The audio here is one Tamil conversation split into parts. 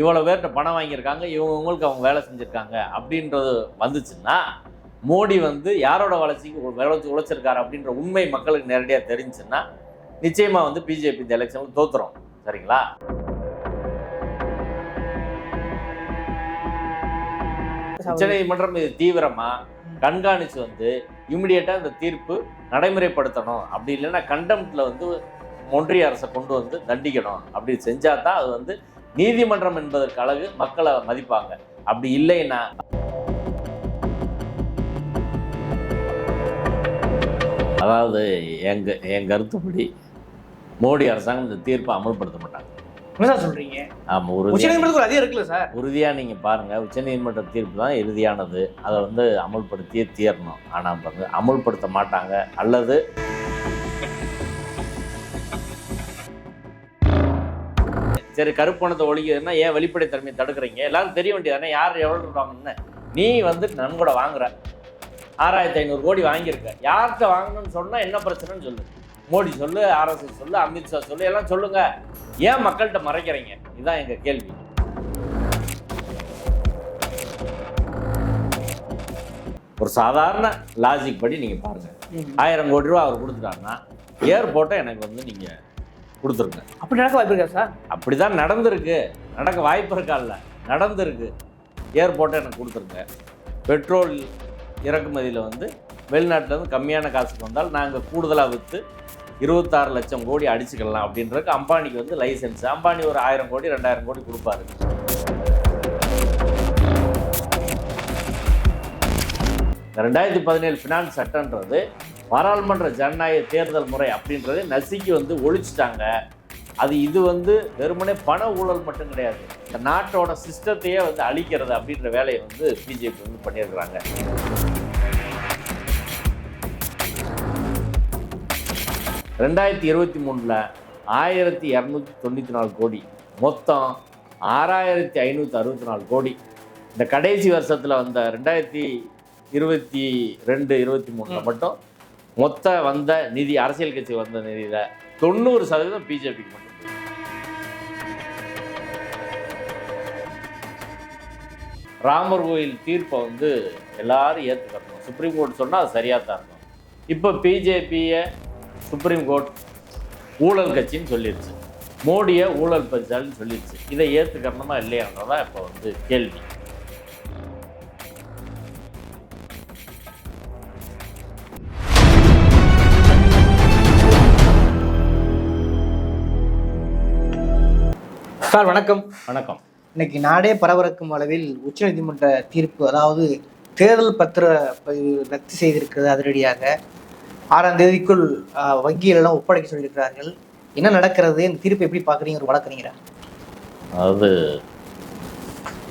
இவ்வளோ பேர்கிட்ட பணம் வாங்கியிருக்காங்க இவங்களுக்கு அவங்க வேலை செஞ்சுருக்காங்க அப்படின்றது வந்துச்சுன்னா மோடி வந்து யாரோட வளர்ச்சிக்கு உழைச்சி உழைச்சிருக்காரு அப்படின்ற உண்மை மக்களுக்கு நேரடியாக தெரிஞ்சுன்னா நிச்சயமாக வந்து பிஜேபி இந்த எலெக்ஷனில் தோத்துரும். சரிங்களா? உச்சநீதிமன்றம் இது தீவிரமா கண்காணிச்சு வந்து இமிடியேட்டா இந்த தீர்ப்பு நடைமுறைப்படுத்தணும். அப்படி இல்லைன்னா கண்டம்ட்ல வந்து ஒன்றிய அரசை கொண்டு வந்து தண்டிக்கணும். அப்படி செஞ்சா தான் அது வந்து நீதிமன்றம் என்பதற்கு அழகு மக்களை மதிப்பாங்க. அப்படி இல்லைன்னா அதாவது எங்க என் கருத்துப்படி மோடி அரசாங்கம் இந்த தீர்ப்பை அமல்படுத்த மாட்டாங்க. என்ன சார் சொல்றீங்க? ஆமா ஒரு உச்சநீதிமன்றத்துக்கு ஒரு அதிகம் இருக்குல்ல சார்? உறுதியாக நீங்கள் பாருங்கள் உச்சநீதிமன்ற தீர்ப்பு தான் இறுதியானது. அதை வந்து அமல்படுத்தியே தீரணும். ஆனால் வந்து அமல்படுத்த மாட்டாங்க. அல்லது சரி கருப்பணத்தை ஒழிக்குதுன்னா ஏன் வெளிப்படைத்தன்மையை தடுக்கிறீங்க? எல்லாரும் தெரிய வேண்டியதானே யார் எவ்வளோ இருக்காங்கன்னு நீ வந்து நன்கொடை வாங்குற. ஆறாயிரத்தி ஐநூறு கோடி வாங்கியிருக்க. யார்கிட்ட வாங்கணும்னு சொன்னால் என்ன பிரச்சனைன்னு சொல்லு. மோடி சொல்லு ஆர்எஸ்எஸ் சொல்லு அமித்ஷா சொல்லு எல்லாம் சொல்லுங்க. ஏன் மக்கள்கிட்ட மறைக்கிறீங்க? இதுதான் எங்கள் கேள்வி. ஒரு சாதாரண லாஜிக் படி நீங்கள் பாருங்கள் ஆயிரம் கோடி ரூபா அவர் கொடுத்துட்டாருன்னா ஏர்போர்ட்டை எனக்கு வந்து நீங்கள் கொடுத்துருங்க. அப்படி நடக்க வாய்ப்பு இருக்கா சார்? அப்படி தான் நடந்திருக்கு. நடக்க வாய்ப்பு இருக்கா இல்லை? நடந்திருக்கு. ஏர்போர்ட்டை எனக்கு கொடுத்துருங்க. பெட்ரோல் இறக்குமதியில் வந்து வெளிநாட்டிலேருந்து கம்மியான காசுக்கு வந்தால் நாங்கள் கூடுதலாக விற்று இருபத்தாறு லட்சம் கோடி அடிச்சுக்கலாம் அப்படின்றதுக்கு அம்பானிக்கு வந்து லைசன்ஸ். அம்பானி ஒரு ஆயிரம் கோடி ரெண்டாயிரம் கோடி கொடுப்பாரு. ரெண்டாயிரத்தி பதினேழு ஃபினான்ஸ் சட்டன்றது பாராளுமன்ற ஜனநாயக தேர்தல் முறை அப்படின்றத நசுக்கி வந்து ஒழிச்சிட்டாங்க. அது இது வந்து வெறுமனே பண ஊழல் மட்டும் கிடையாது. இந்த நாட்டோட சிஸ்டத்தையே வந்து அழிக்கிறது அப்படின்ற வேலையை வந்து பிஜேபி வந்து பண்ணியிருக்கிறாங்க. ரெண்டாயிரத்தி இருபத்தி மூணில் ஆயிரத்தி இரநூத்தி தொண்ணூற்றி நாலு கோடி. மொத்தம் ஆறாயிரத்தி ஐநூற்றி அறுபத்தி நாலு கோடி. இந்த கடைசி வருஷத்தில் வந்த ரெண்டாயிரத்தி இருபத்தி ரெண்டு இருபத்தி மூணில் மட்டும் மொத்த வந்த நிதி அரசியல் கட்சி வந்த நிதியில் தொண்ணூறு சதவீதம் பிஜேபிக்கு மட்டும் ராமர் கோயில் தீர்ப்பை வந்து எல்லாரும் ஏற்றுக்கணும் சுப்ரீம் கோர்ட் சொன்னால் அது சரியாக தான் இருக்கும். இப்போ பிஜேபியை சுப்ரீம் கோர்ட் ஊழல் கட்சின்னு சொல்லிடுச்சு மோடியை ஊழல் பரிசாலின்னு சொல்லிடுச்சு இதை ஏற்றுக்கணுமா இல்லையான்றதான் இப்போ வந்து கேள்வி. சார் வணக்கம். வணக்கம். இன்னைக்கு நாடே பரபரக்கும் அளவில் உச்சநீதிமன்ற தீர்ப்பு அதாவது தேர்தல் பத்திர பதிவு ரத்து செய்திருக்கிறது அதிரடியாக. ஆறாம் தேதிக்குள் ஆஹ், வங்கிகளெல்லாம் ஒப்படைக்க சொல்லியிருக்கிறார்கள். என்ன நடக்கிறது? இந்த தீர்ப்பை எப்படி பார்க்குறீங்க? ஒரு வழக்கறிஞரா? அதாவது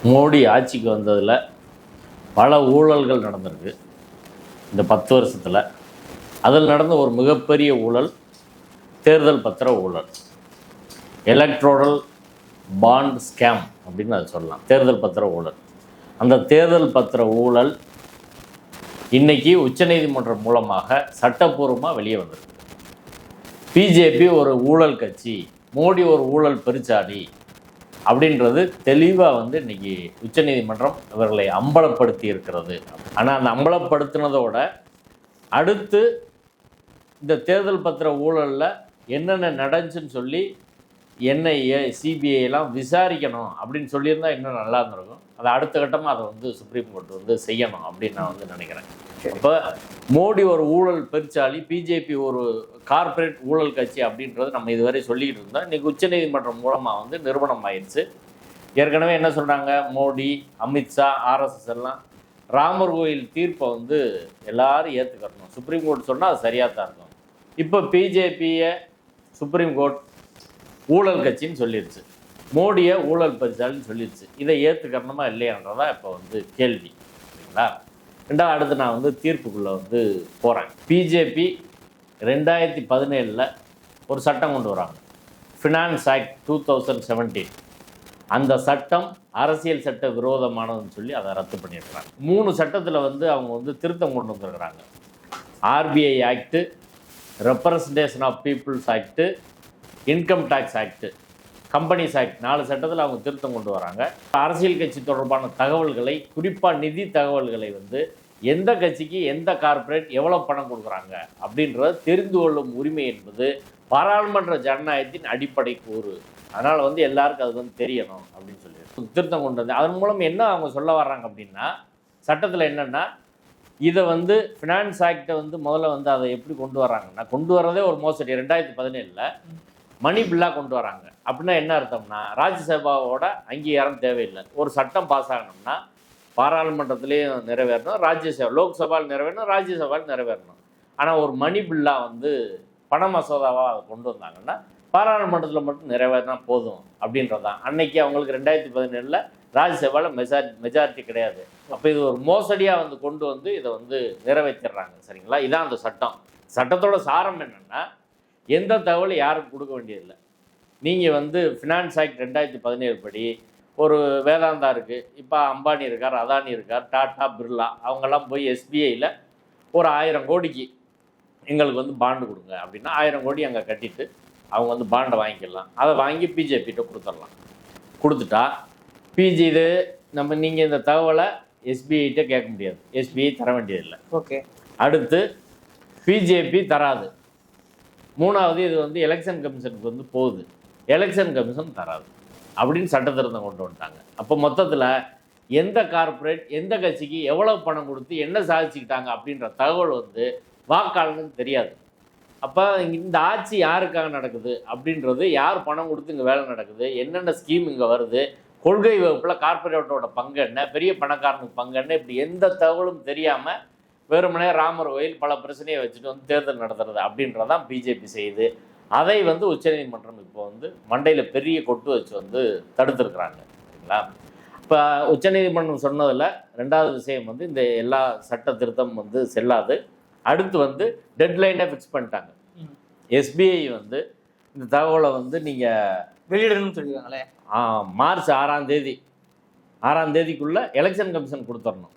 மோடி ஆட்சிக்கு வந்ததில் பல ஊழல்கள் நடந்திருக்கு. இந்த பத்து வருஷத்தில். அதில் நடந்த ஒரு மிகப்பெரிய ஊழல் தேர்தல் பத்திர ஊழல். எலக்ட்ரோடல் பாண்ட் ஸ்கேம் அப்படின்னு அதை சொல்லலாம். தேர்தல் பத்திர ஊழல். அந்த தேர்தல் பத்திர ஊழல் இன்னைக்கு உச்சநீதிமன்றம் மூலமாக சட்டப்பூர்வமாக வெளியே வந்திருக்கு. பிஜேபி ஒரு ஊழல் கட்சி மோடி ஒரு ஊழல் பெருச்சாடி அப்படின்றது தெளிவாக வந்து இன்றைக்கி உச்சநீதிமன்றம் இவர்களை அம்பலப்படுத்தி இருக்கிறது. ஆனால் அந்த அம்பலப்படுத்தினதோட அடுத்து இந்த தேர்தல் பத்திர ஊழலில் என்னென்ன நடந்துச்சுன்னு சொல்லி என்ஐஏ சிபிஐ எல்லாம் விசாரிக்கணும் அப்படின்னு சொல்லியிருந்தா இன்னும் நல்லா இருந்திருக்கும். அதை அடுத்த கட்டமாக அதை வந்து சுப்ரீம் கோர்ட் வந்து செய்யணும் அப்படின்னு நான் வந்து நினைக்கிறேன். அப்போ மோடி ஒரு ஊழல் பெருச்சாளி பிஜேபி ஒரு கார்ப்பரேட் ஊழல் கட்சி அப்படின்றது நம்ம இதுவரை சொல்லிக்கிட்டு இருந்தோம். இன்னைக்கு உச்சநீதிமன்றம் மூலமாக வந்து நிறுவனம் ஆயிடுச்சு. ஏற்கனவே என்ன சொல்கிறாங்க மோடி அமித்ஷா ஆர்எஸ்எஸ் எல்லாம் ராமர் கோயில் தீர்ப்பை வந்து எல்லாரும் ஏற்றுக்கணும் சுப்ரீம் கோர்ட் சொன்னால் அது சரியாக தான் இருக்கும். இப்போ பிஜேபியை சுப்ரீம் கோர்ட் ஊழல் கட்சின்னு சொல்லிடுச்சு மோடியை ஊழல் பரிசாலின்னு சொல்லிடுச்சு இதை ஏற்றுக்கணுமா இல்லையான்றதான் இப்போ வந்து கேள்வி. சரிங்களா? ரெண்டாவது அடுத்து நான் வந்து தீர்ப்புக்குள்ளே வந்து போகிறேன் பிஜேபி ரெண்டாயிரத்தி பதினேழில் ஒரு சட்டம் கொண்டு வராங்க. Finance act two thousand seventeen அந்த சட்டம் அரசியல் சட்ட விரோதமானதுன்னு சொல்லி அதை ரத்து பண்ணியிருக்கிறாங்க. மூணு சட்டத்தில் வந்து அவங்க வந்து திருத்தம் கொண்டு வந்திருக்கிறாங்க. RBI act representation of people's act income tax act companies act நாலு சட்டத்தில் அவங்க திருத்தம் கொண்டு வராங்க. அரசியல் கட்சி தொடர்பான தகவல்களை குறிப்பாக நிதி தகவல்களை வந்து எந்த கட்சிக்கு எந்த கார்ப்பரேட் எவ்வளோ பணம் கொடுக்குறாங்க அப்படின்றத தெரிந்து கொள்ளும் உரிமை என்பது பாராளுமன்ற ஜனநாயகத்தின் அடிப்படை கூறு. அதனால் வந்து எல்லாருக்கும் அது வந்து தெரியணும் அப்படின்னு சொல்லி திருத்தம் கொண்டு வந்து அதன் மூலம் என்ன அவங்க சொல்ல வர்றாங்க அப்படின்னா சட்டத்தில் என்னென்னா இதை வந்து ஃபினான்ஸ் ஆக்டை வந்து முதல்ல வந்து அதை எப்படி கொண்டு வராங்கன்னா கொண்டு வர்றதே ஒரு மோசடி. ரெண்டாயிரத்தி பதினேழில் மணி பில்லாக கொண்டு வராங்க. அப்படின்னா என்ன அர்த்தம்னா ராஜ்யசபாவோட அங்கீகாரம் தேவையில்லை. ஒரு சட்டம் பாஸ் ஆகணும்னா பாராளுமன்றத்திலையும் நிறைவேறணும் ராஜ்யசபா லோக்சபாவில் நிறைவேறணும் ராஜ்யசபாவில் நிறைவேறணும். ஆனால் ஒரு மணி பில்லாக வந்து பண மசோதாவாக கொண்டு வந்தாங்கன்னா பாராளுமன்றத்தில் மட்டும் நிறைவேறினா போதும் அப்படின்றதான் அன்னைக்கு அவங்களுக்கு ரெண்டாயிரத்தி பதினேழில் ராஜ்யசபாவில் மெஜாரி மெஜாரிட்டி கிடையாது. அப்போ இது ஒரு மோசடியாக வந்து கொண்டு வந்து இதை வந்து நிறைவேற்றிடுறாங்க சரிங்களா? இதான் அந்த சட்டம். சட்டத்தோட சாரம் என்னென்னா எந்த தகவலும் யாருக்கும் கொடுக்க வேண்டியதில்லை. நீங்கள் வந்து ஃபினான்ஸ் ஆக்ட் ரெண்டாயிரத்தி பதினேழு படி ஒரு வேதாந்தா இருக்குது இப்போ அம்பானி இருக்கார் அதானி இருக்கார் டாடா பிர்லா அவங்கெல்லாம் போய் எஸ்பிஐயில் ஒரு ஆயிரம் கோடிக்கு எங்களுக்கு வந்து பாண்டு கொடுங்க அப்படின்னா ஆயிரம் கோடி அங்கே கட்டிட்டு அவங்க வந்து பாண்டை வாங்கிக்கலாம். அதை வாங்கி பிஜேபிகிட்ட கொடுத்துடலாம். கொடுத்துட்டா பிஜி இது நம்ம நீங்கள் இந்த தகவலை எஸ்பிஐட்ட கேட்க முடியாது. எஸ்பிஐ தர வேண்டியதில்லை. ஓகே அடுத்து பிஜேபி தராது. மூணாவது இது வந்து எலெக்ஷன் கமிஷனுக்கு வந்து போகுது. எலெக்ஷன் கமிஷன் தராது. அப்படின்னு சட்ட திருத்தம் கொண்டு வந்துட்டாங்க. அப்போ மொத்தத்தில் எந்த கார்ப்பரேட் எந்த கட்சிக்கு எவ்வளவு பணம் கொடுத்து என்ன சாதிச்சுக்கிட்டாங்க அப்படின்ற தகவல் வந்து வாக்காளனுக்கு தெரியாது. அப்போ இந்த ஆட்சி யாருக்காக நடக்குது அப்படின்றது யார் பணம் கொடுத்து இங்கே வேலை நடக்குது என்னென்ன ஸ்கீம் இங்கே வருது கொள்கை வகுப்பில் கார்ப்பரேட்டோட பங்கு என்ன பெரிய பணக்காரனுக்கு பங்கு என்ன இப்படி எந்த தகவலும் தெரியாமல் வெறுமனே ராமர் கோயில் பல பிரச்சனையை வச்சுட்டு வந்து தேர்தல் நடத்துறது அப்படின்றதான் பிஜேபி செய்யுது அதை வந்து உச்சநீதிமன்றம் இப்போ வந்து மண்டையில் பெரிய கொட்டு வச்சு வந்து தடுத்துருக்குறாங்க சரிங்களா? இப்போ உச்சநீதிமன்றம் சொன்னதில் ரெண்டாவது விஷயம் வந்து இந்த எல்லா சட்ட திருத்தம் வந்து செல்லாது. அடுத்து வந்து டெட்லைனை ஃபிக்ஸ் பண்ணிட்டாங்க. எஸ்பிஐ வந்து இந்த தகவலை வந்து நீங்கள் வெளியிடணும்னு சொல்லியிருக்காங்களே மார்ச் ஆறாம் தேதி. ஆறாம் தேதிக்குள்ளே எலெக்ஷன் கமிஷன் கொடுத்துடணும்.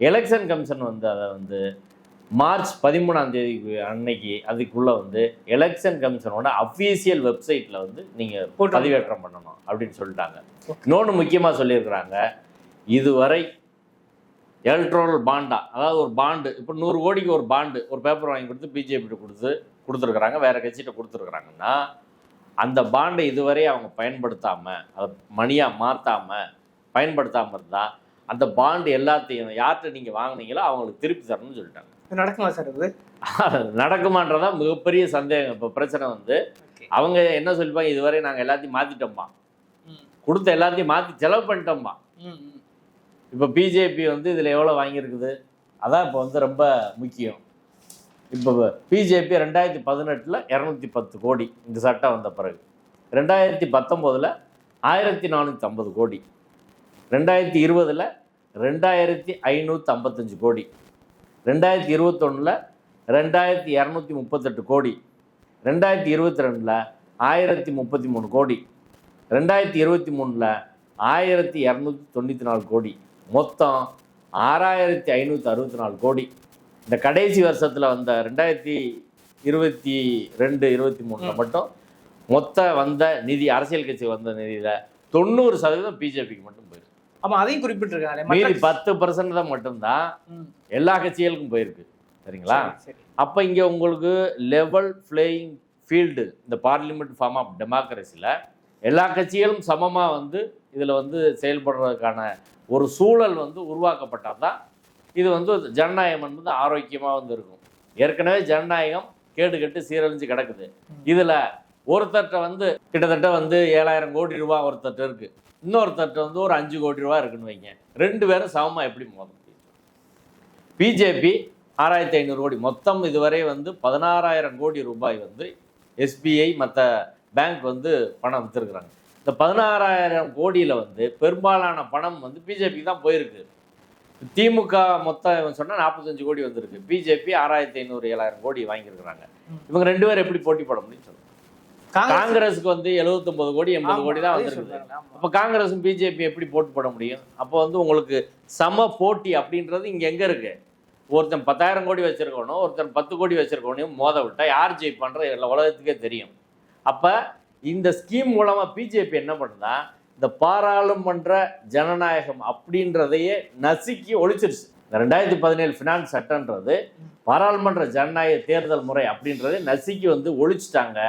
எலெக்ஷன் கமிஷன் வந்து அதை வந்து மார்ச் பதிமூணாம் தேதிக்கு அன்னைக்கு அதுக்குள்ளே வந்து எலெக்ஷன் கமிஷனோட அஃபீஷியல் வெப்சைட்டில் வந்து நீங்கள் பதிவேற்றம் பண்ணணும் அப்படின்னு சொல்லிட்டாங்க. இன்னொன்று முக்கியமாக சொல்லியிருக்கிறாங்க இதுவரை எலக்ட்ரோல் பாண்டா அதாவது ஒரு பாண்டு இப்போ நூறு கோடிக்கு ஒரு பாண்டு ஒரு பேப்பர் வாங்கி கொடுத்து பிஜேபிட்ட கொடுத்து கொடுத்துருக்குறாங்க வேறு கட்சிகிட்ட கொடுத்துருக்குறாங்கன்னா அந்த பாண்டை இதுவரை அவங்க பயன்படுத்தாமல் அதை மணியாக மாற்றாமல் பயன்படுத்தாமல் இருந்தால் அந்த பாண்டு எல்லாத்தையும் யார்கிட்ட நீங்கள் வாங்குனீங்களோ அவங்களுக்கு திருப்பி தரணும்னு சொல்லிட்டாங்க. நடக்குமா சார் இது? நடக்குமான்றதான் மிகப்பெரிய சந்தேகம். இப்போ பிரச்சனை வந்து அவங்க என்ன சொல்லிப்பாங்க இதுவரை நாங்கள் எல்லாத்தையும் மாற்றிட்டோம்ப்பா ம். கொடுத்த எல்லாத்தையும் மாற்றி செலவு பண்ணிட்டோம்ப்பா ம் ம். இப்போ பிஜேபி வந்து இதில் எவ்வளோ வாங்கியிருக்குது? அதான் இப்போ வந்து ரொம்ப முக்கியம். இப்போ பிஜேபி ரெண்டாயிரத்தி பதினெட்டில் இரநூத்தி பத்து கோடி இந்த சட்டம் வந்த பிறகு. ரெண்டாயிரத்தி பத்தொம்போதில் ஆயிரத்தி நானூற்றி ஐம்பது கோடி. ரெண்டாயிரத்தி இருபதில் ரெண்டாயிரத்தி ஐநூற்றி ஐம்பத்தஞ்சு கோடி. ரெண்டாயிரத்தி இருபத்தொன்னில் ரெண்டாயிரத்தி இரநூத்தி முப்பத்தெட்டு கோடி. ரெண்டாயிரத்தி இருபத்தி ரெண்டில் ஆயிரத்தி முப்பத்தி மூணு கோடி. ரெண்டாயிரத்தி இருபத்தி மூணில் ஆயிரத்தி இரநூத்தி தொண்ணூற்றி நாலு கோடி. மொத்தம் ஆறாயிரத்தி ஐநூற்றி அறுபத்தி நாலு கோடி. இந்த கடைசி வருஷத்தில் வந்த ரெண்டாயிரத்தி இருபத்தி ரெண்டு இருபத்தி மூணில் மட்டும் மொத்த வந்த நிதி அரசியல் கட்சி வந்த நிதியில் தொண்ணூறு சதவீதம் பிஜேபிக்கு மட்டும் ஆமா அதையும் குறிப்பிட்டிருக்காங்களே. மீதி பத்து பர்சன்ட் தான் மட்டும்தான். எல்லா கட்சிகளுக்கும் போயிருக்கு. சரிங்களா? சரி, சரி. அப்போ இங்கே உங்களுக்கு லெவல் பிளேயிங் ஃபீல்டு இந்த பார்லிமெண்ட் ஃபார்ம் ஆஃப் டெமோக்ரஸியில் எல்லா கட்சிகளும் சமமாக வந்து இதில் வந்து செயல்படுறதுக்கான ஒரு சூழல் வந்து உருவாக்கப்பட்டால் தான் இது வந்து ஜனநாயகம் வந்து ஆரோக்கியமாக வந்து இருக்கும். ஏற்கனவே ஜனநாயகம் கேடு கெட்டு சீரழிஞ்சு கிடக்குது. இதில் ஒருத்தர்கிட்ட வந்து கிட்டத்தட்ட வந்து ஏழாயிரம் கோடி ரூபா ஒருத்தர்கிட்ட இருக்குது இன்னொருத்தர்கிட்ட வந்து ஒரு அஞ்சு கோடி ரூபா இருக்குன்னு வைங்க. ரெண்டு பேரும் சமமாக எப்படி மோத முடியும்? பிஜேபி ஆறாயிரத்தி ஐநூறு கோடி. மொத்தம் இதுவரை வந்து பதினாறாயிரம் கோடி ரூபாய் வந்து எஸ்பிஐ மற்ற பேங்க் வந்து பணம் விற்றுருக்குறாங்க இந்த பதினாறாயிரம் கோடியில் வந்து பெரும்பாலான பணம் வந்து பிஜேபிக்கு தான் போயிருக்கு. திமுக மொத்தம் சொன்னால் நாற்பத்தஞ்சு கோடி வந்திருக்கு. பிஜேபி ஆறாயிரத்தி ஐநூறு ஏழாயிரம் கோடி வாங்கியிருக்கிறாங்க. இவங்க ரெண்டு பேரும் எப்படி போட்டி போட முடியும்னு சொல்லுங்கள் காங்கிரஸுக்கு வந்து 79 கோடி எண்பது கோடி தான் ஆமா. அப்போ காங்கிரஸும் பிஜேபி எப்படி போட்டு போட முடியும்? அப்போ வந்து உங்களுக்கு சம போட்டி அப்படின்றது இங்கே எங்கே இருக்கு? ஒருத்தன் பத்தாயிரம் கோடி வச்சிருக்கணும் ஒருத்தன் பத்து கோடி வச்சிருக்கணும் மோத விட்டா யார் ஜெயிப்பான்ற எல்லா உலகத்துக்கே தெரியும். அப்போ இந்த ஸ்கீம் மூலமா பிஜேபி என்ன பண்ணுதா இந்த பாராளுமன்ற ஜனநாயகம் அப்படின்றதையே நசுக்கி ஒழிச்சிருச்சு. இந்த ரெண்டாயிரத்தி பதினேழு ஃபினான்ஸ் சட்டன்றது பாராளுமன்ற ஜனநாயக தேர்தல் முறை அப்படின்றதை நசுக்கி வந்து ஒழிச்சிட்டாங்க.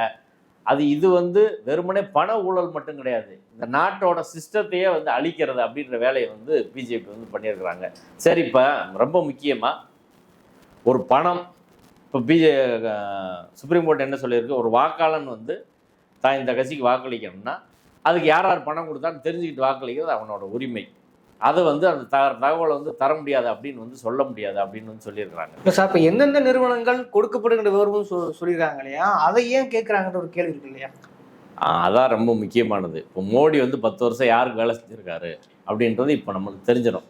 அது இது வந்து வெறுமனே பண ஊழல் மட்டும் கிடையாது. இந்த நாட்டோட சிஸ்டத்தையே வந்து அழிக்கிறது அப்படின்ற வேலையை வந்து பிஜேபி வந்து பண்ணியிருக்கிறாங்க. சரி இப்போ ரொம்ப முக்கியமாக ஒரு பணம். இப்போ பிஜே சுப்ரீம் கோர்ட் என்ன சொல்லியிருக்கு? ஒரு வாக்காளன் வந்து தான் இந்த கட்சிக்கு வாக்களிக்கணும்னா அதுக்கு யார் யார் பணம் கொடுத்தான்னு தெரிஞ்சுக்கிட்டு வாக்களிக்கிறது அவனோட உரிமை. அதை வந்து அந்த த தகவலை வந்து தர முடியாது அப்படின்னு வந்து சொல்ல முடியாது அப்படின்னு வந்து சொல்லியிருக்கிறாங்க. இல்லை சார் இப்போ எந்தெந்த நிறுவனங்கள் கொடுக்கப்படுகின்ற விவரமும் சொ சொல்லியிருக்காங்க இல்லையா? அதை ஏன் கேட்குறாங்கன்ற ஒரு கேள்வி இருக்கு இல்லையா? அதான் ரொம்ப முக்கியமானது. இப்போ மோடி வந்து பத்து வருஷம் யாருக்கு வேலை செஞ்சுருக்காரு அப்படின்றது இப்போ நமக்கு தெரிஞ்சிடும்.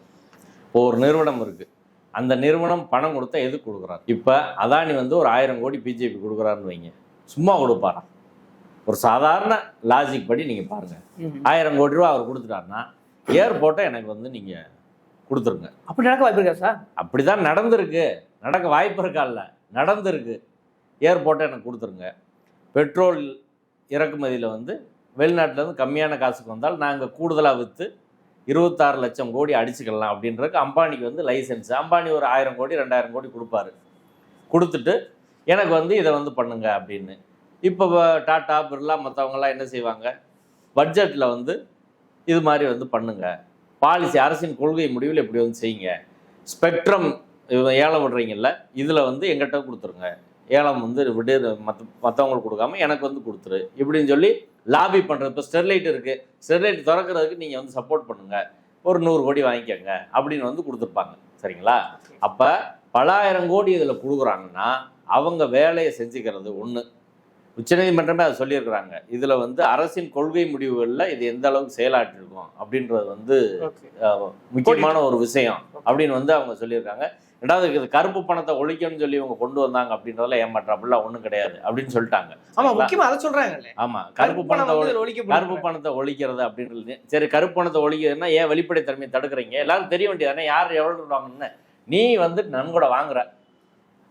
இப்போ ஒரு நிறுவனம் இருக்குது அந்த நிறுவனம் பணம் கொடுத்தா எதுக்கு கொடுக்குறாரு? இப்போ அதானி வந்து ஒரு ஆயிரம் கோடி பிஜேபி கொடுக்குறாருன்னு வைங்க. சும்மா கொடுப்பாரா ஒரு சாதாரண லாஜிக் படி நீங்கள் பாருங்கள் ஆயிரம் கோடி ரூபா அவர் கொடுத்துட்டாருன்னா ஏர்போர்ட்டை எனக்கு வந்து நீங்கள் கொடுத்துருங்க. அப்படி நடக்க வாய்ப்பு இருக்கா சார்? அப்படி தான் நடந்திருக்கு. நடக்க வாய்ப்பு இருக்கா இல்லை? நடந்திருக்கு. ஏர்போர்ட்டை எனக்கு கொடுத்துருங்க. பெட்ரோல் இறக்குமதியில் வந்து வெளிநாட்டிலேருந்து கம்மியான காசுக்கு வந்தால் நாங்கள் கூடுதலாக விற்று இருபத்தாறு லட்சம் கோடி அடிச்சுக்கலாம் அப்படின்றதுக்கு அம்பானிக்கு வந்து லைசன்ஸ். அம்பானி ஒரு ஆயிரம் கோடி ரெண்டாயிரம் கோடி கொடுப்பாரு. கொடுத்துட்டு எனக்கு வந்து இதை வந்து பண்ணுங்க அப்படின்னு. இப்போ டாட்டா பிர்லா மற்றவங்கெல்லாம் என்ன செய்வாங்க? பட்ஜெட்டில் வந்து இது மாதிரி வந்து பண்ணுங்க. பாலிசி அரசின் கொள்கை முடிவில் இப்படி வந்து செய்யுங்க? ஸ்பெக்ட்ரம் ஏலம் விடுறீங்கல்ல இதில் வந்து எங்கிட்ட கொடுத்துருங்க. ஏலம் வந்து விடு மற்ற மற்றவங்களுக்கு கொடுக்காம எனக்கு வந்து கொடுத்துரு. இப்படின்னு சொல்லி லாபி பண்ணுறது இப்போ ஸ்டெர்லைட் இருக்குது ஸ்டெர்லைட் திறக்கிறதுக்கு நீங்கள் வந்து சப்போர்ட் பண்ணுங்கள் ஒரு நூறு கோடி வாங்கிக்கோங்க. அப்படின்னு வந்து கொடுத்துருப்பாங்க. சரிங்களா? அப்போ பலாயிரம் கோடி இதில் கொடுக்குறாங்கன்னா அவங்க வேலையை செஞ்சுக்கிறது ஒன்று உச்சநீதிமன்றமே அதை சொல்லியிருக்கிறாங்க. இதில் வந்து அரசின் கொள்கை முடிவுகளில் இது எந்த அளவுக்கு செயலாற்றிருக்கும் அப்படின்றது வந்து முக்கியமான ஒரு விஷயம் அப்படின்னு வந்து அவங்க சொல்லியிருக்காங்க. ரெண்டாவது இது கருப்பு பணத்தை ஒழிக்கணும்னு சொல்லி இவங்க கொண்டு வந்தாங்க அப்படின்றதுல ஏமாற்றம் அப்படிலாம் ஒன்றும் கிடையாது அப்படின்னு சொல்லிட்டாங்க. ஆமா முக்கியமா அதை சொல்றாங்கல்ல. ஆமா கருப்பு பணத்தை ஒழி வந்து ஒழிக்கப்படுது. கருப்பு பணத்தை ஒழிக்கிறது அப்படின்றது. சரி கருப்பு பணத்தை ஒழிக்கிறதுனா ஏன் வெளிப்படைத்தன்மையை தடுக்கிறீங்க? எல்லாரும் தெரிய வேண்டியதானே யார் எவ்வளோ வாங்கணும்னு நீ வந்து நன்கொடை வாங்குற.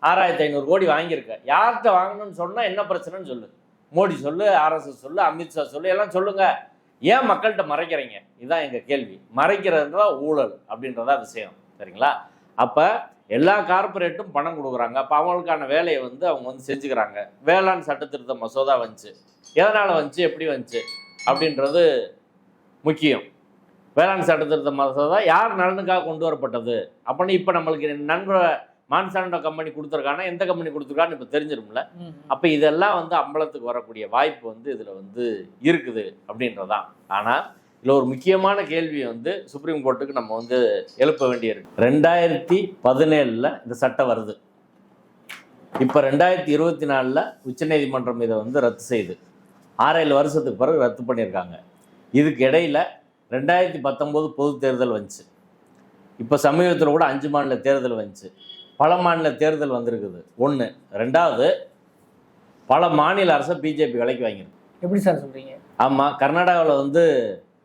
ஆறாயிரத்தி ஐநூறு கோடி வாங்கியிருக்க. யார்கிட்ட வாங்கணும்னு சொன்னால் என்ன பிரச்சனைன்னு சொல்லு. மோடி சொல்லு ஆர்எஸ்எஸ் சொல்லு அமித்ஷா சொல்லு எல்லாம் சொல்லுங்க. ஏன் மக்கள்கிட்ட மறைக்கிறீங்க? இதுதான் எங்கள் கேள்வி. மறைக்கிறது தான் ஊழல் அப்படின்றதா விஷயம். சரிங்களா? அப்போ எல்லா கார்ப்பரேட்டும் பணம் கொடுக்குறாங்க. அப்போ அவங்களுக்கான வேலையை வந்து அவங்க வந்து செஞ்சுக்கிறாங்க. வேளாண் சட்டத்திருத்த மசோதா வந்துச்சு. எதனால் வந்துச்சு? எப்படி வந்துச்சு? அப்படின்றது முக்கியம். வேளாண் சட்டத்திருத்த மசோதா யார் நலனுக்காக கொண்டு வரப்பட்டது? அப்படின்னு இப்போ நம்மளுக்கு நன்கொடை மான்சாண்டோ கம்பெனி கொடுத்துருக்கானா எந்த கம்பெனி கொடுத்துருக்கான்னு இப்போ தெரிஞ்சிரும்ல. அப்போ இதெல்லாம் வந்து அம்பலத்துக்கு வரக்கூடிய வாய்ப்பு வந்து இதில் வந்து இருக்குது அப்படின்றதான். ஆனால் இதில் ஒரு முக்கியமான கேள்வி வந்து சுப்ரீம் கோர்ட்டுக்கு நம்ம வந்து எழுப்ப வேண்டியிருக்கு. ரெண்டாயிரத்தி பதினேழில் இந்த சட்டம் வருது. இப்போ ரெண்டாயிரத்தி இருபத்தி நாலில் உச்சநீதிமன்றம் இதை வந்து ரத்து செய்யுது ஆறேழு வருஷத்துக்கு பிறகு ரத்து பண்ணியிருக்காங்க. இதுக்கு இடையில ரெண்டாயிரத்தி பத்தொம்போது பொது தேர்தல் வந்துச்சு. இப்போ சமீபத்தில் கூட அஞ்சு மாநில தேர்தல் வந்துச்சு. பல மாநில தேர்தல் வந்திருக்குது. ஒன்று ரெண்டாவது பல மாநில அரசை பிஜேபி விலைக்கு வாங்கியிருக்கு எப்படி சார் சொல்றீங்க? ஆமாம் கர்நாடகாவில் வந்து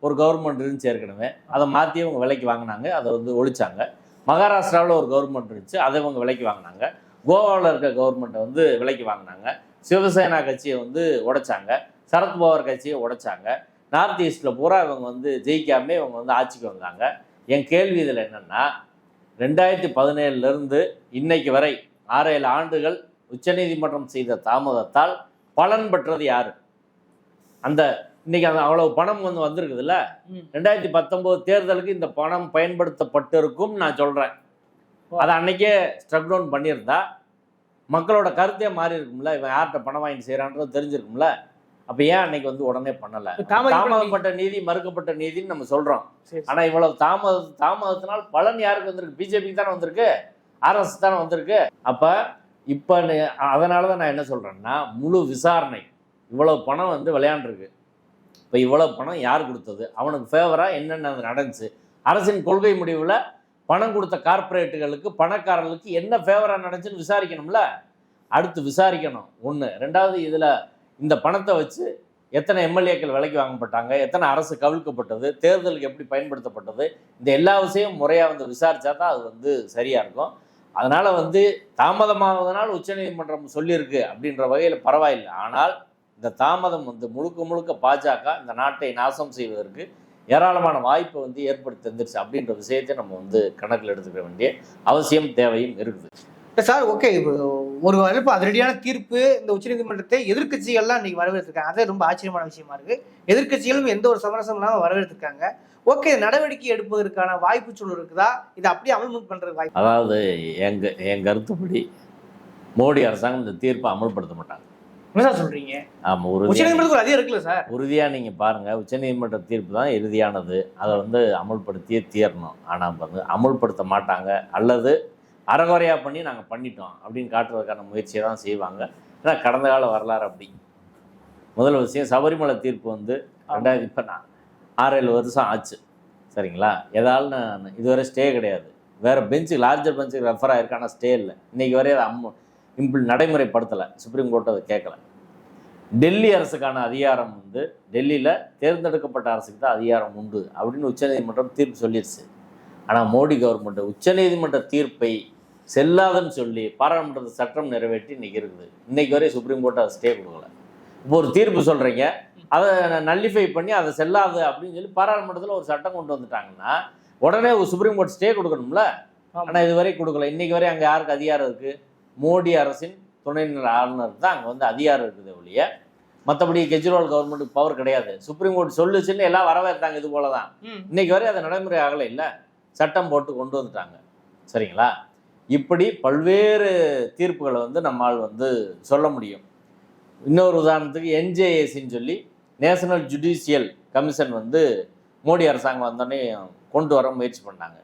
ஒரு கவர்மெண்ட் இருந்துச்சு ஏற்கனவே. அதை மாற்றி அவங்க விலைக்கு வாங்கினாங்க. அதை வந்து ஒழிச்சாங்க. மகாராஷ்டிராவில் ஒரு கவர்மெண்ட் இருந்துச்சு. அதை இவங்க விலைக்கு வாங்கினாங்க. கோவாவில் இருக்க கவர்மெண்ட்டை வந்து விலைக்கு வாங்கினாங்க. சிவசேனா கட்சியை வந்து உடைச்சாங்க. சரத்பவார் கட்சியை உடைச்சாங்க. நார்த் ஈஸ்டில் பூரா இவங்க வந்து ஜெயிக்காமே இவங்க வந்து ஆட்சிக்கு வந்தாங்க. என் கேள்வி இதில் என்னென்னா ரெண்டாயிரத்தி பதினேழுலேருந்து இன்னைக்கு வரை ஆறேழு ஆண்டுகள் உச்சநீதிமன்றம் செய்த தாமதத்தால் பலன் பெற்றது யாரு? அந்த இன்னைக்கு அந்த அவ்வளவு பணம் வந்து வந்திருக்குதுல்ல. ரெண்டாயிரத்தி பத்தொம்போது தேர்தலுக்கு இந்த பணம் பயன்படுத்தப்பட்டிருக்கும் நான் சொல்கிறேன் அதை அன்னைக்கே ஸ்ட்ரக் டவுன் பண்ணியிருந்தா மக்களோட கருத்தே மாறி இருக்கும்ல இவன் யார்கிட்ட பணம் வாங்கி செய்கிறான்றது தெரிஞ்சிருக்கும்ல. அப்போ ஏன் அன்னைக்கு வந்து உடனே பண்ணலை? தாமதப்பட்ட நீதி. மறுக்கப்பட்ட நீதின்னு நம்ம சொல்கிறோம் சரி, ஆனா இவ்வளவு தாமத தாமதத்தினால் பலன் யாருக்கு வந்திருக்கு? பிஜேபிக்கு தானே வந்திருக்கு? ஆர்எஸ் தானே வந்திருக்கு? அப்ப இப்ப அதனால தான் நான் என்ன சொல்றேன்னா முழு விசாரணை. இவ்வளவு பணம் வந்து விளையாண்டுருக்கு. இப்போ இவ்வளவு பணம் யார் கொடுத்தது? அவனுக்கு ஃபேவரா என்னென்ன நடந்துச்சு? அரசின் கொள்கை முடிவுல பணம் கொடுத்த கார்ப்பரேட்டுகளுக்கு பணக்காரர்களுக்கு என்ன ஃபேவரா நடந்துச்சுன்னு விசாரிக்கணும்ல? அடுத்து விசாரிக்கணும். ஒன்று ரெண்டாவது இதில் இந்த பணத்தை வச்சு எத்தனை எம்எல்ஏக்கள் விலைக்கு வாங்கப்பட்டாங்க எத்தனை அரசு கவிழ்க்கப்பட்டது தேர்தலுக்கு எப்படி பயன்படுத்தப்பட்டது இந்த எல்லா விஷயம் முறையாக வந்து விசாரிச்சா தான் அது வந்து சரியாக இருக்கும். அதனால் வந்து தாமதமாவதனால் உச்சநீதிமன்றம் சொல்லியிருக்கு அப்படின்ற வகையில் பரவாயில்லை. ஆனால் இந்த தாமதம் வந்து முழுக்க முழுக்க பாஜக இந்த நாட்டை நாசம் செய்வதற்கு ஏராளமான வாய்ப்பை வந்து ஏற்படுத்தி தந்துருச்சு அப்படின்ற விஷயத்தை நம்ம வந்து கணக்கில் எடுத்துக்க வேண்டிய அவசியம் தேவையும் இருக்குது. சார் ஓகே ஒரு இப்போ அதிரடியான தீர்ப்பு இந்த உச்சநீதிமன்றத்தை எதிர்க்கட்சிகள்லாம் இன்னைக்கு வரவேற்றிருக்காங்க. அது ரொம்ப ஆச்சரியமான விஷயமா இருக்கு. எதிர்க்கட்சிகளும் எந்த ஒரு சமரசம் இல்லாமல் வரவேற்றிருக்காங்க. ஓகே நடவடிக்கை எடுப்பதற்கான வாய்ப்பு சூழல் இருக்குதா? இதை அப்படியே அமல் பண்றதுக்கு வாய்ப்பு அதாவது எங்க என் கருத்துப்படி மோடி அரசாங்கம் இந்த தீர்ப்பை அமல்படுத்த மாட்டாங்க. என்ன சார் சொல்றீங்க ஆமாம் உறுதியாக உச்சநீதிமன்றத்துக்கு ஒரு அதிகம் இருக்குல்ல சார்? உறுதியாக நீங்கள் பாருங்கள் உச்சநீதிமன்ற தீர்ப்பு தான் இறுதியானது. அதை வந்து அமல்படுத்தியே தீரணும். ஆனால் வந்து அமல்படுத்த மாட்டாங்க. அல்லது அறகுறையாக பண்ணி நாங்கள் பண்ணிட்டோம் அப்படின்னு காட்டுறதுக்கான முயற்சியை தான் செய்வாங்க. ஏன்னா கடந்த கால வரலாறு அப்படி. முதல் விஷயம் சபரிமலை தீர்ப்பு வந்து ரெண்டாயிரத்தி இப்போ நான் ஆறேழு வருஷம் ஆச்சு. சரிங்களா? ஏதாலும் நான் இதுவரை ஸ்டே கிடையாது. வேறு பெஞ்சு லார்ஜர் பெஞ்சுக்கு ரெஃபர் ஆயிருக்கு? ஆனால் ஸ்டே இல்லை. இன்றைக்கி வரை அதை அம்ம இம்பிள் நடைமுறைப்படுத்தலை. சுப்ரீம் கோர்ட் அதை கேட்கல. டெல்லி அரசுக்கான அதிகாரம் வந்து டெல்லியில் தேர்ந்தெடுக்கப்பட்ட அரசுக்கு தான் அதிகாரம் உண்டு அப்படின்னு உச்சநீதிமன்றம் தீர்ப்பு சொல்லிடுச்சு ஆனால் மோடி கவர்மெண்ட் உச்சநீதிமன்ற தீர்ப்பை செல்லாதுன்னு சொல்லி பாராளுமன்றத்தை சட்டம் நிறைவேற்றி இன்னைக்கு இருக்குது. இன்னைக்கு வரை சுப்ரீம் கோர்ட் அதை ஸ்டே கொடுக்கல. இப்போ ஒரு தீர்ப்பு சொல்கிறீங்க அதை நல்லிஃபை பண்ணி அதை செல்லாது அப்படின்னு சொல்லி பாராளுமன்றத்தில் ஒரு சட்டம் கொண்டு வந்துட்டாங்கன்னா உடனே ஒரு சுப்ரீம் கோர்ட் ஸ்டே கொடுக்கணும்ல. ஆனால் இதுவரை கொடுக்கல. இன்னைக்கு வரை அங்கே யாருக்கு அதிகாரம் இருக்குது மோடி அரசின் துணைநிலை ஆளுநருக்கு தான் அங்கே வந்து அதிகாரம் இருக்குது ஒழிய மற்றபடி கெஜ்ரிவால் கவர்மெண்ட்டுக்கு பவர் கிடையாது. சுப்ரீம் கோர்ட் சொல்லுச்சுன்னு எல்லாம் வரவேற்றாங்க இது போல தான். இன்னைக்கு வரை அது நடைமுறை ஆகலை இல்லை சட்டம் போட்டு கொண்டு வந்துட்டாங்க. சரிங்களா? இப்படி பல்வேறு தீர்ப்புகளை வந்து நம்மால் வந்து சொல்ல முடியும். இன்னொரு உதாரணத்துக்கு என்ஜேஏசின்னு சொல்லி நேஷனல் ஜுடிஷியல் கமிஷன் வந்து மோடி அரசாங்கம் வந்தோடனே கொண்டு வர முயற்சி பண்ணாங்க.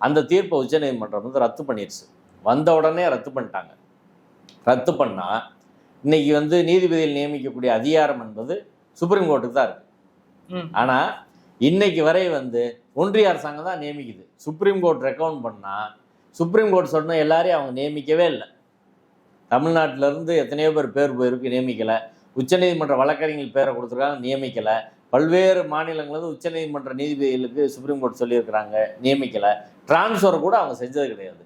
அந்த தீர்ப்பை உச்சநீதிமன்றம் வந்து ரத்து பண்ணிடுச்சு வந்த உடனே ரத்து பண்ணிட்டாங்க. ரத்து பண்ணால் இன்னைக்கு வந்து நீதிபதிகள் நியமிக்கக்கூடிய அதிகாரம் என்பது சுப்ரீம் கோர்ட்டுக்கு தான் இருக்கு. ம். ஆனால் இன்னைக்கு வரை வந்து ஒன்றிய அரசாங்கம் தான் நியமிக்குது. சுப்ரீம் கோர்ட் ரெக்கமெண்ட் பண்ணால் சுப்ரீம் கோர்ட் சொன்ன எல்லாரையும் அவங்க நியமிக்கவே இல்லை. தமிழ்நாட்டிலேருந்து எத்தனையோ பேர் பேர் போயிருக்கு நியமிக்கலை. உச்சநீதிமன்ற வழக்கறிஞர்கள் பேரை கொடுத்துருக்காங்க நியமிக்கலை. பல்வேறு மாநிலங்களிலிருந்து உச்சநீதிமன்ற நீதிபதிகளுக்கு சுப்ரீம் கோர்ட் சொல்லியிருக்கிறாங்க நியமிக்கலை. டிரான்ஸ்ஃபர் கூட அவங்க செஞ்சது கிடையாது.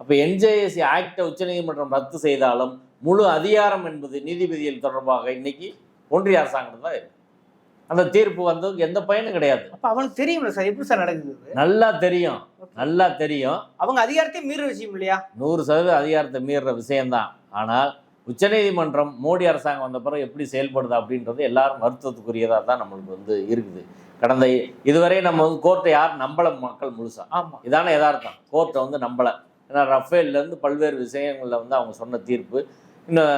அப்போ என்ஜேஎஸ்சி ஆக்டை உச்சநீதிமன்றம் ரத்து செய்தாலும் முழு அதிகாரம் என்பது நீதிபதிகள் தொடர்பாக இன்னைக்கு ஒன்றிய அரசாங்கம் தான் இருக்குது அந்த தீர்ப்பு வந்ததுக்கு எந்த பயனும் கிடையாது. அப்ப அவனுக்கு தெரியும்ல சார் எப்படி சார் நடக்குது? நல்லா தெரியும் நல்லா தெரியும். அவங்க அதிகாரத்தை மீற விஷயம் இல்லையா? நூறு சதவீத அதிகாரத்தை மீறுற விஷயம்தான். ஆனால் உச்சநீதிமன்றம் மோடி அரசாங்கம் வந்த பிறகு எப்படி செயல்படுது அப்படின்றது எல்லாரும் வருத்தத்துக்குரியதாக தான் நம்மளுக்கு வந்து இருக்குது. கடந்த இதுவரை நம்ம வந்து கோர்ட்டை யார் நம்பல மக்கள் முழுசா. ஆமா. இதான யதார்த்தம். கோர்ட்டை வந்து நம்பலை. ஏன்னா ரஃபேல்லேருந்து பல்வேறு விஷயங்களில் வந்து அவங்க சொன்ன தீர்ப்பு. இன்னும்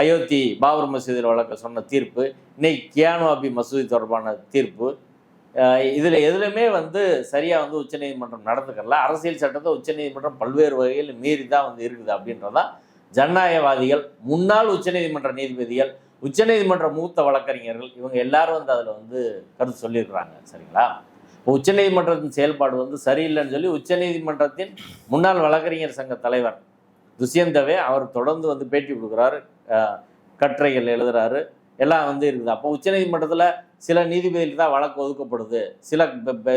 அயோத்தி பாபர் மசூதியில் வழக்க சொன்ன தீர்ப்பு இன்னைக்கு கியானு அபி மசூதி தொடர்பான தீர்ப்பு. இதில் எதுலையுமே வந்து சரியாக வந்து உச்சநீதிமன்றம் நடந்துக்கல. அரசியல் சட்டத்தை உச்சநீதிமன்றம் பல்வேறு வகையில் மீறி தான் வந்து இருக்குது அப்படின்றதான் ஜனநாயகவாதிகள் முன்னாள் உச்சநீதிமன்ற நீதிபதிகள் உச்சநீதிமன்ற மூத்த வழக்கறிஞர்கள் இவங்க எல்லாரும் வந்து அதில் வந்து கருத்து சொல்லியிருக்கிறாங்க சரிங்களா? இப்போ உச்சநீதிமன்றத்தின் செயல்பாடு வந்து சரியில்லைன்னு சொல்லி உச்சநீதிமன்றத்தின் முன்னாள் வழக்கறிஞர் சங்க தலைவர் துஷ்யந்தவே அவர் தொடர்ந்து வந்து பேட்டி கொடுக்குறாரு. கட்டுரைகள் எழுதுறாரு. எல்லாம் வந்து இருக்குது. அப்போ உச்சநீதிமன்றத்தில் சில நீதிபதிகளுக்கு தான் வழக்கு ஒதுக்கப்படுது. சில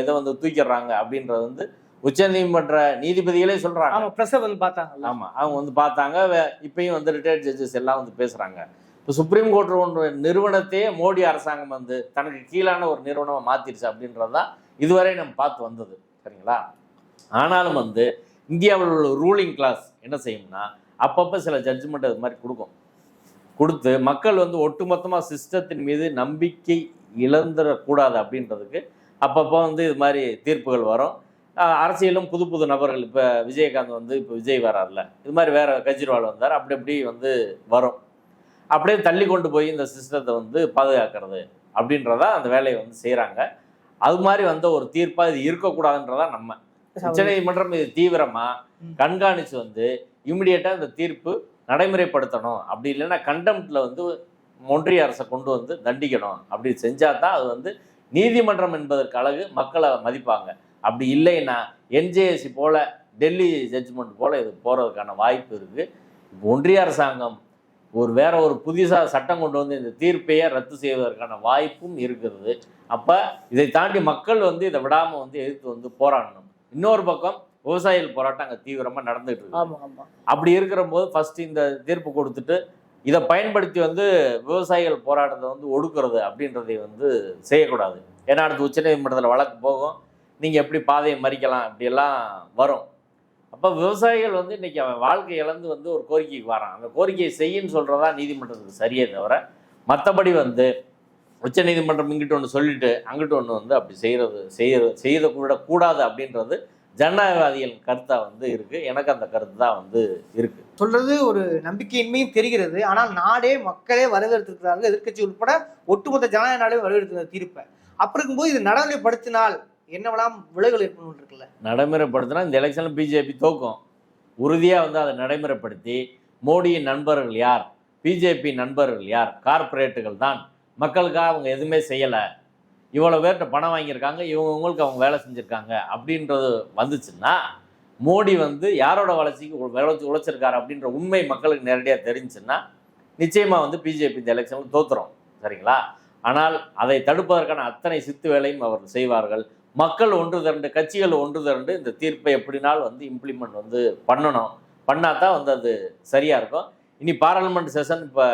இதை வந்து தூக்கிடுறாங்க அப்படின்றது வந்து உச்சநீதிமன்ற நீதிபதிகளே சொல்கிறாங்க ஆமா பிரஸ் வந்து பார்த்தாங்கல்ல. ஆமாம் அவங்க வந்து பார்த்தாங்க. இப்பயும் வந்து ரிட்டையர்ட் ஜட்ஜஸ் எல்லாம் வந்து பேசுகிறாங்க இப்போ சுப்ரீம் கோர்ட் ஒன்று நிறுவனத்தையே மோடி அரசாங்கம் வந்து தனக்கு கீழான ஒரு நிறுவனமாக மாற்றிருச்சு அப்படின்றது தான் இதுவரை நம்ம பார்த்து வந்தது. சரிங்களா? ஆனாலும் வந்து இந்தியாவில் உள்ள ரூலிங் கிளாஸ் என்ன செய்யும்னா அப்பப்போ சில ஜட்ஜ்மெண்ட் அது மாதிரி கொடுக்கும். கொடுத்து மக்கள் வந்து ஒட்டுமொத்தமாக சிஸ்டத்தின் மீது நம்பிக்கை இழந்துடக்கூடாது அப்படின்றதுக்கு அப்பப்போ வந்து இது மாதிரி தீர்ப்புகள் வரும். அரசியலும் புது புது நபர்கள் இப்போ விஜயகாந்த் வந்து இப்போ விஜய் வரார்ல இது மாதிரி வேற கெஜ்ரிவால் வந்தார் அப்படி அப்படி வந்து வரும். அப்படியே தள்ளி கொண்டு போய் இந்த சிஸ்டத்தை வந்து பாதுகாக்கிறது அப்படின்றதான் அந்த வேலையை வந்து செய்கிறாங்க அது மாதிரி வந்த ஒரு தீர்ப்பாக இது இருக்கக்கூடாதுன்றதான் நம்ம. உச்சநீதிமன்றம் இது தீவிரமா. கண்காணிச்சு வந்து இமிடியேட்டா இந்த தீர்ப்பு நடைமுறைப்படுத்தணும். அப்படி இல்லைன்னா கண்டெம்ட்ல வந்து ஒன்றிய அரசை கொண்டு வந்து தண்டிக்கணும். அப்படி செஞ்சா தான் அது வந்து நீதிமன்றம் என்பதற்கு அழகு மக்களை மதிப்பாங்க. அப்படி இல்லைன்னா என்ஜேஎஸ்சி போல டெல்லி ஜட்ஜ்மெண்ட் போல இது போறதுக்கான வாய்ப்பு இருக்கு. ஒன்றிய அரசாங்கம் ஒரு வேற ஒரு புதிதாக சட்டம் கொண்டு வந்து இந்த தீர்ப்பையே ரத்து செய்வதற்கான வாய்ப்பும் இருக்கிறது அப்போ இதை தாண்டி மக்கள் வந்து இதை விடாமல் வந்து எதிர்த்து வந்து போராடணும். இன்னொரு பக்கம் விவசாயிகள் போராட்டம் அங்கே தீவிரமாக நடந்துட்டு இருக்கு அப்படி இருக்கிற போது ஃபர்ஸ்ட் இந்த தீர்ப்பு கொடுத்துட்டு இதை பயன்படுத்தி வந்து விவசாயிகள் போராட்டத்தை வந்து ஒடுக்குறது அப்படின்றதை வந்து செய்யக்கூடாது. ஏன்னா அடுத்து உச்சநீதிமன்றத்தில் வழக்கு போகும். நீங்கள் எப்படி பாதையை மறிக்கலாம் இப்படியெல்லாம் வரும். அப்போ விவசாயிகள் வந்து இன்னைக்கு அவன் வாழ்க்கை இழந்து வந்து ஒரு கோரிக்கைக்கு வரான். அந்த கோரிக்கையை செய்யின்னு சொல்கிறதா நீதிமன்றத்துக்கு சரியே தவிர மற்றபடி வந்து உச்சநீதிமன்றம் இங்கிட்டு ஒன்று சொல்லிட்டு அங்கிட்டு ஒன்று வந்து அப்படி செய்கிறது செய்ய செய்த கூட கூடாது அப்படின்றது ஜனநாயகவாதிகள் கருத்தாக வந்து இருக்குது எனக்கு அந்த கருத்து தான் வந்து இருக்குது சொல்றது ஒரு நம்பிக்கையின்மையும் தெரிகிறது. ஆனால் நாடே மக்களே வரவேற்றிருக்கிறார்கள் எதிர்க்கட்சி உட்பட ஒட்டுமொத்த ஜனநாயக நாடே வரவேற்று தீர்ப்பை. அப்படி இருக்கும்போது இது நடைமுறைப்படுத்தினால் என்னவெல்லாம் விளைவுகள் ஏற்படும் இருக்குல்ல? நடைமுறைப்படுத்தினா இந்த எலெக்ஷனில் பிஜேபி தோக்கும். உறுதியாக வந்து அதை நடைமுறைப்படுத்தி மோடியின் நண்பர்கள் யார்? பிஜேபி நண்பர்கள் யார்? கார்ப்பரேட்டுகள் தான். மக்களுக்காக அவங்க எதுவுமே செய்யலை. இவ்வளோ பேர்கிட்ட பணம் வாங்கியிருக்காங்க இவங்கவுங்களுக்கு அவங்க வேலை செஞ்சுருக்காங்க அப்படின்றது வந்துச்சுன்னா மோடி வந்து யாரோட வளர்ச்சிக்கு உ- வளர்ச்சி உழைச்சிருக்காரு அப்படின்ற உண்மை மக்களுக்கு நேரடியாக தெரிஞ்சுன்னா நிச்சயமாக வந்து பிஜேபி இந்த எலெக்ஷனில் தோத்துறோம் சரிங்களா? ஆனால் அதை தடுப்பதற்கான அத்தனை சித்து வேலையும் அவர் செய்வார்கள். மக்கள் ஒன்று திரண்டு கட்சிகள் ஒன்று திரண்டு இந்த தீர்ப்பை எப்படினால் வந்து இம்ப்ளிமெண்ட் வந்து பண்ணணும். பண்ணால் தான் வந்து அது சரியாக இருக்கும். இனி பாராளுமன்ற செஷன் இப்போ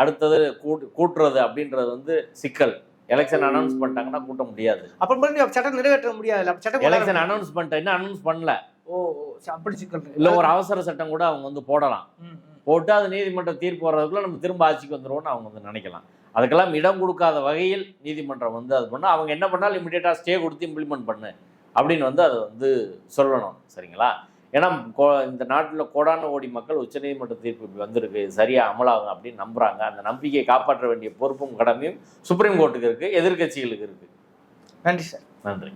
அடுத்தது கூட்டு கூட்டுறது அப்படின்றது வந்து சிக்கல். எலெக்ஷன் அனௌன்ஸ் பண்ணிட்டாங்கன்னா கூட்ட முடியாது. அப்புறம் பண்ணி சட்டம் நிறைவேற்ற முடியாது அப்ப சட்டம் எலெக்ஷன் அனௌன்ஸ் பண்ணிட்டேன் இன்னும் அனௌன்ஸ் பண்ணல? ஓ அப்படி சிக்கல். இல்லை ஒரு அவசர சட்டம் கூட அவங்க வந்து போடலாம். போட்டு அது நீதிமன்ற தீர்ப்பு வர்றதுக்குள்ள நம்ம திரும்ப ஆட்சிக்கு வந்துருவோம்னு அவங்க வந்து நினைக்கலாம். அதுக்கெல்லாம் இடம் கொடுக்காத வகையில் நீதிமன்றம் வந்து அது பண்ண அவங்க என்ன பண்ணாலும் இமிடியேட்டாக ஸ்டே கொடுத்து இம்ப்ளிமெண்ட் பண்ணு அப்படின்னு வந்து அதை வந்து சொல்லணும். சரிங்களா? ஏன்னா இந்த நாட்டில் கோடான கோடி மக்கள் உச்சநீதிமன்ற தீர்ப்பு இப்படி வந்திருக்கு சரியாக அமலாகும் அப்படின்னு நம்புறாங்க. அந்த நம்பிக்கையை காப்பாற்ற வேண்டிய பொறுப்பும் கடமையும் சுப்ரீம் கோர்ட்டுக்கு இருக்குது எதிர்க்கட்சிகளுக்கு இருக்குது நன்றி சார். நன்றி.